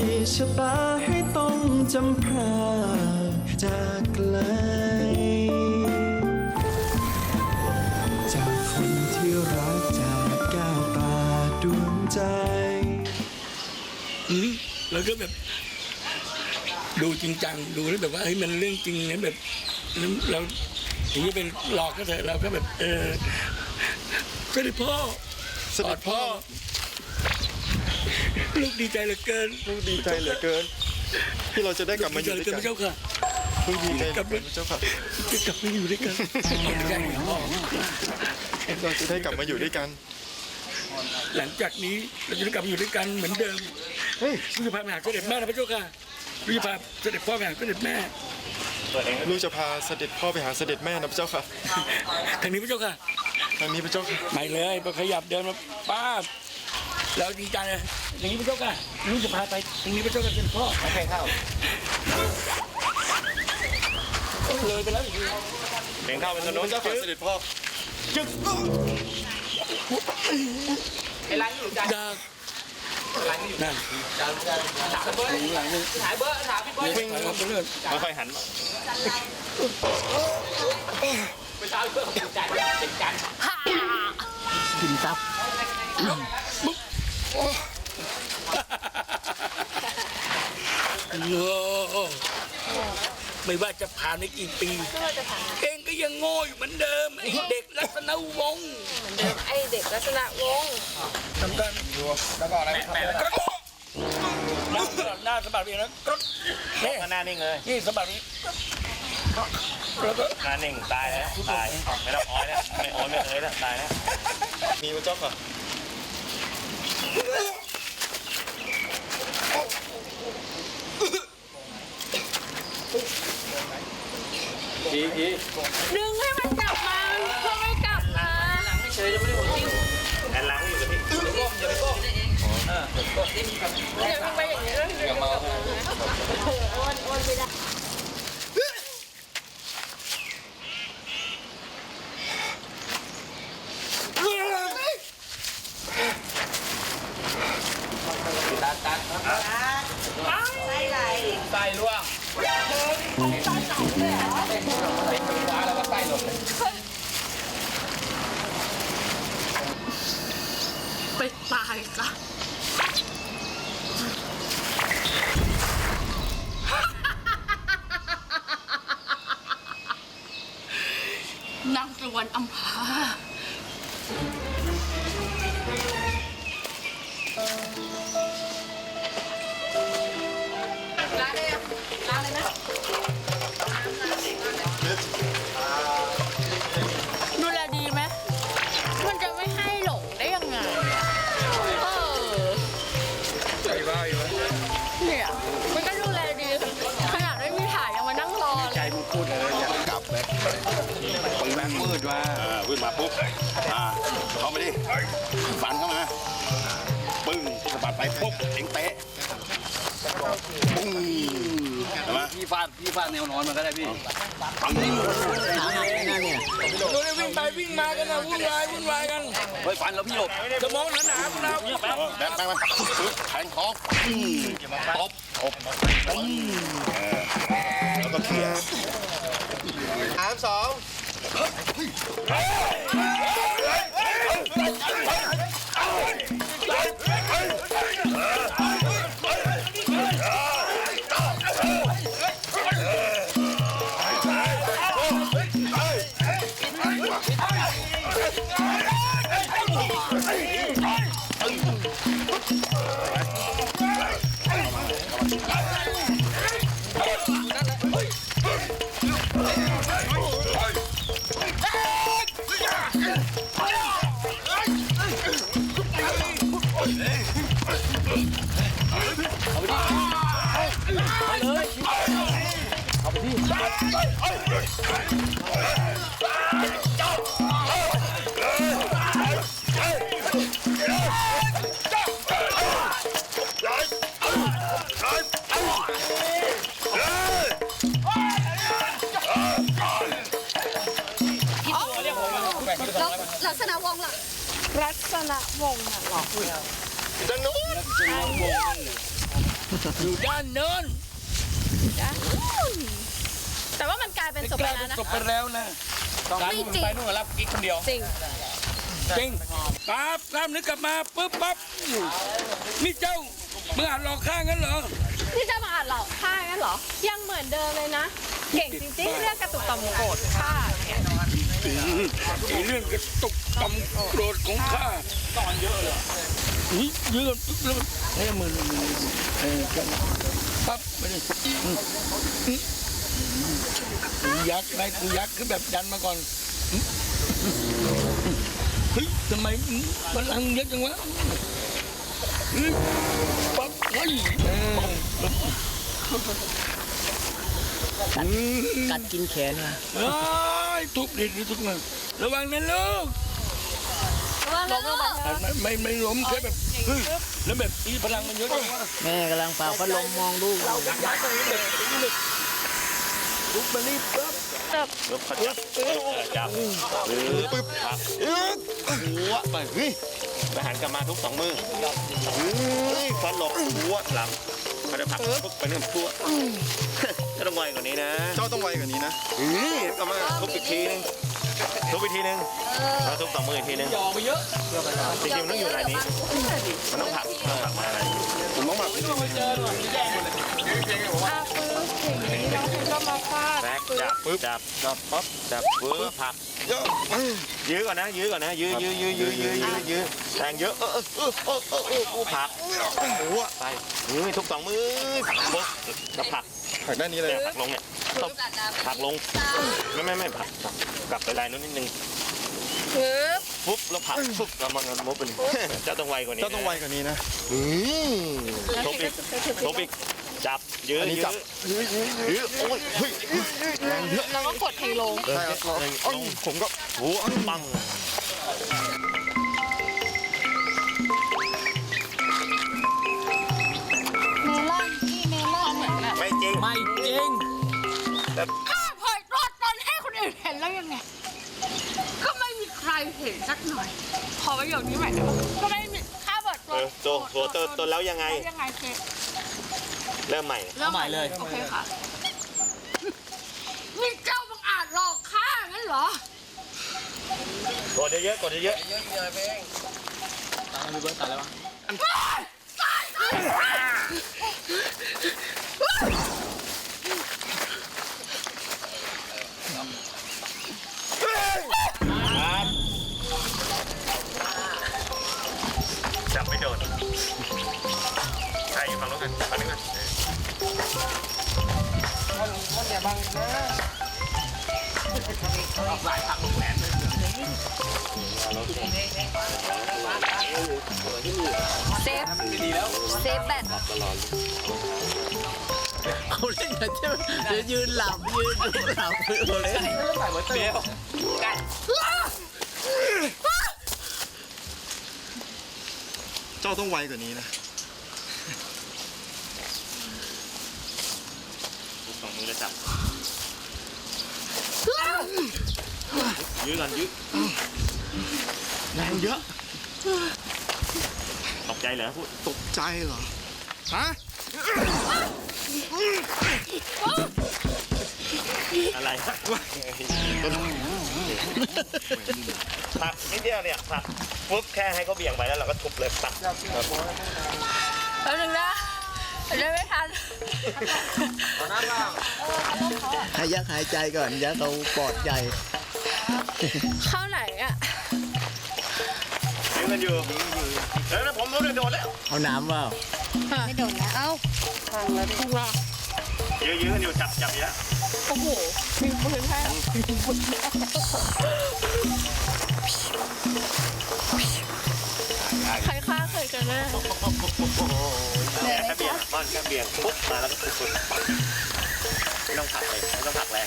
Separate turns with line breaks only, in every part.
ขีชะตาให้ต้องจำพรากจากไกล จากคนที่รักจากแก้วตาดวงใจ
อืมแล้วก็แบบ ดูจริงจังดูแล้วแบบว่าเฮ้ยมันเรื่องจริงนะแบบแล้วเราถึงจะเป็นหลอกก็เถอะเราก็แบบ เออเสด็จพ่อ
เสด็จพ่อ
ลูกดีใจเหลือเกิน
ลูกดีใจเหลือเกิน ที่เราจะได้กลับมา
ดี
อ
ใจ
ยู่
เหลื
ด้
อ
วย
เกิน
กัน
พระเจ้าค่ะ
ลูกดีใจเหลือเกินพระเจ้าค่ะ
จะกลับมาอยู่ด้วยกันใช่พ่อ
เราจะได้กลับมาอยู่ด้วยกัน
หลังจากนี้เราจะได้กลับมาอยู่ด้วยกันเหมือนเดิม
เฮ้ย
ลูกจะพาไปหาเสด็จแม่นะพระเจ้าค่ะลูกจะพาเสด็จพ่อไปหาเสด็จแม่
ลูกจะพาเสด็จพ่อไปหาเสด็จแม่นะพระเจ้าค่ะ
ทางนี้พระเจ้าค่ะ
ทางนี้พระเจ้าค่ะ
ไม่เลยพอขยับเดินมาป้า บแล้วดีใจเลยอย่างนี้พระเจ้าค่ะลูกจะพาไปทางนี้พระเจ้าค่ะเป็นพ่อโอเคเข้าเลยไปแล้วอีกที
เบ่งเข้าเป็นถนนพระเจ้าค่ะเสด็จพ่อ
ไอ้ร้านอยู่ใจ
ดา
ร้านอยู่
นั่น
ถามเบอร์
หลังนึง
ถามเบอร์ถามพี่เบอร์
วิ่งไปครับเรื่อย
ค่อยๆหันมา
ไปถามเบอร์เป็นใจเป็นใจ
กินซับ โอ้ไม่ว่าจะผ่านไปกี่ปีเองก็ยังโง่อยู่เหมือนเดิมไอ้เด็กลักษณะวงศ์
เหมือนเดิมไอเด็กลักษณะวงศ์
ทำกันแล้วก็อะไรแปะกระโดดหน้าสะบัดเองนะกระนี่
หน้านิ่งเลย
นี่สะบัดนี้แล้วก็
หน้านิ่งตายแล้วตายไม่ต้องอ้อยแล้วไม่อ้อยไม่เคยแล้วตายแล้ว
มีพระเจ้า ค่ะ
ดึงให้มันกลับมามันก็ไม่กลับมา
แอนหลังอยู่กับพี่
เดี๋ยวมันไปอย่างนี้แล้วเดี๋ยวมันกลับมาเอออ้วนอ้วนไม่ได้ ดูแลดีไหมมันจะไม่ให้หลงได้ยังไงอะเออ
ใจร้ายเลย
เนี่ย มันก็ดูแลดี ขนาดไม่มีถ่ายยังมานั่งรอเลย
ใจมึงพูดเลยอยากกลับเลยปืนแม่งมืดว่ามืดมาปุ๊บอ่าเข้ามาดิฟันเข้ามาปึ้งสะบัดไปปุ๊บเอ็งเตะ ปุ้งใช่ไหม
พี่ฟาดพี่ฟาดแนวนอนมันก็ได้พี่
ปังนี่
ดูได้วิ่งไปวิ่งมากันนะวุ่นวายวุ่นวายกัน
เฮ้ยฟันแล้วพี่หลบ
สมองหนาหนาๆคุณนะ
แบงค์แบงค์มันปึ๊บแทงท้องอืมตบตบอืมเออแล้วก็เคลียร์
สามสอง เอาไปดิ
ลักษณะวงล่ะลักษณะวงอะหรอ
ด้านนู้น
อยู่ด้านโน้น
แต่ว่ามันกลายเป็นศพ
ก
ไป
ลาย
แล้
เป็
วนนะ
ศพไปแล้วนะ
ไม่จริง
ไปนู่นรับกิ๊กคนเดียว
จริง
จริงปั๊บน้ำนึกกลับมาปุ๊บปั๊บนี่เจ้ามึงอ่านหลอกข้างั้นเหรอ
ที่จะมาอ่านหลอกฆ่างั้นเหรอ ยังเหมือนเดิมเลยนะ เก่งจริงๆเรื่องกระตุกต่อมโกรธฆ่า
ไอ้เรื่องกระตุกกำโกรธของข้าตอนเยอะเลยนี่เยอะแล้วมันเฮ้มือมือมือเออจังปั๊บไปเลยกูยักษ์นายกูยักษ์คือแบบดันมาก่อนเฮ้ยทำไมพลังเยอะจังวะปั๊บเฮ้ย
กัดกินแขนมา
เอ้ย ทุบดิทุบมันระวังนะลูก
ว่าแล้วก็
ไม่ไม่ไม่ล้มแค่แบบเฮ้ยแล้วแบบอีพลังมันเยอะจังวะ
แม่กำลังเป่าพัดลมมองลูกอยู่
ทุบมานี่ปั๊บ
หัวไปเฮ้ยไปหันกลับมาทุกสองมือเฮ้ยฟันหลบหัวหลังเขาจะผลักทุบไปนึ่งตัวจะต้อง ไวกว่านี้นะ
เจ้าต้องไวกว่านี้นะ
เฮ้ยกลับมาทุบอีกทีนึงทุบอีกทีนึงแล้วทุบสองมืออีกทีนึง
ออกไปเยอะ
จริงๆมันต้องอยู่ในนี้มันต้องผลักมันต้องผลักมาอะไร
ผมต้องหมัก
อาปืนอย่างนี้น้องเพชรก็มาฟาด
แบ็คจับปึ๊บจับจับปั๊บจับปึ๊บผลัก
เยอะ
ยื้อก่อนนะยื้อก่อนนะยื้อยื้อยื้อยื้อยื้อยื้อยื้อแรงเยอะเออเออเออเออเออเออกูผลัก
หัว
ไปยื้อทุกสองมือปุ๊บแล้วผลัก
ผักด้านนี้เลย
เนี่ยผลักลงเนี่ยตบผลักลงไม่ไม่ไม่ผลักผลักกลับไปลายนู้นนิดนึง
ปึ๊บ
ปุ๊บแล้วผลักปุ๊บแล้วมันมันมุบเป็นเจ้าต้องไวกว่านี้
เจ้าต้องไวกว่านี้นะ
อืมทุบอีกทุบอีกจับยื้อ
อันนี้
ยื้
จั
อบยื้อโอ้ยเฮ้ย
แล้วก็กดเทลง
ใช่ครับเราอ้าวผมก็
โอ้ยปัง
ข้าเผยรอดตอนให้คนอื่นเห็นแล้วยังไง ก็ไม่มีใครเห็นสักหน่อย ขอประโยคนี้ใหม่ได้ปะก็ไม่มีข้าเปิด
เออโจโจตัวตัวแล้วยังไง
แล้วยังไงเจ๊
เริ่มใหม่
เริ่มใหม่เลย โอเคค่ะ นี่เจ้าบังอาจหลอกข้างั้นเหรอ
กดเยอะๆกดเยอะจับ
เซฟเซฟแบต
เขาเล่นกันใช่ไหมเดี๋ยวยืนหลับยืนดูหลับเขาเล่น
เบล
เจ้าต้องไวกว่านี้นะ
สองมือแล้วจับ ยื้อกันยื้อ
แรงเยอะ
ตกใจเหรอพูด
ตกใจเหรอ ฮะ
อะไรผลักนิดเดียวเนี่ยผลักปุ๊บแค่ให้เขาเบี่ยงไปแล้วเราก็ทุบเลยปัก
แป๊บนึงนะ เดี๋ยวไม่ทัน
ให้ยักหายใจก่อนยักเอาปอดใหญ่
เข้าไหนอะ
ยื้อกันอยู่เดี๋ยวนะผมรู้เลยโดนแล้ว
เอาน้ำเปล่า
ไม่โดนแล้วเอ้าพังแล้วดิว่า
ยื้อยื้อกันอยู่จับจับอยู่แล้ว
โอ้โหมีปืนให้ใครฆ่าเคยกันแน่
แค่เบี่ยงก้ อนแค่เบี่ยงปุ๊บมาแล้วก็ทุบปุ๊บไม่ต้องผลักเลยไม่ต้องผลักแรง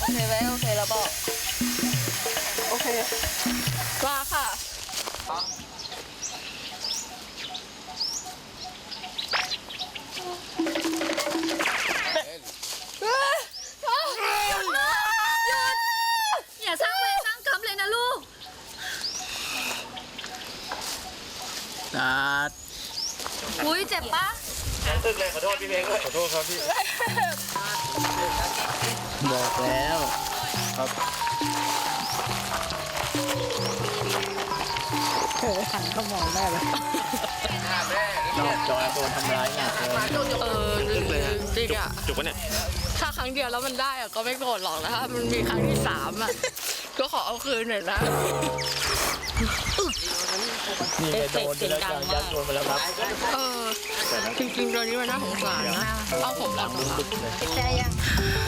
โอเคไหมโอเคแล้วบอก โอเคว่าค่ะ หยุด อย่าสร้างเวรสร้างกรรมเลยนะลูก
ตัด
อุ้ยเจ็บปะ
ตึกเลยขอโทษพี่เพลงด้วย
ขอโทษครับพี่
บอกแล้ว
ครับ
เออหันก็มองได้เลย
นอกจอโดนทำร้ายหนักเลย
เออจริงจริงอะ
จุกปะเนี่ย
ถ้าครั้งเดียวแล้วมันได้อะก็ไม่โกรธหรอกนะถ้ามันมีครั้งที่สามอะ ก็ขอเอาคืนหน่อยนะ
นี่ไงโดนไปแล้วจ้ะยัดโดนไปแล้วครับ
เออ จริงๆตัวนี้มันน่าสงสารนะ เอาผมออกมา
บึกเลย
เ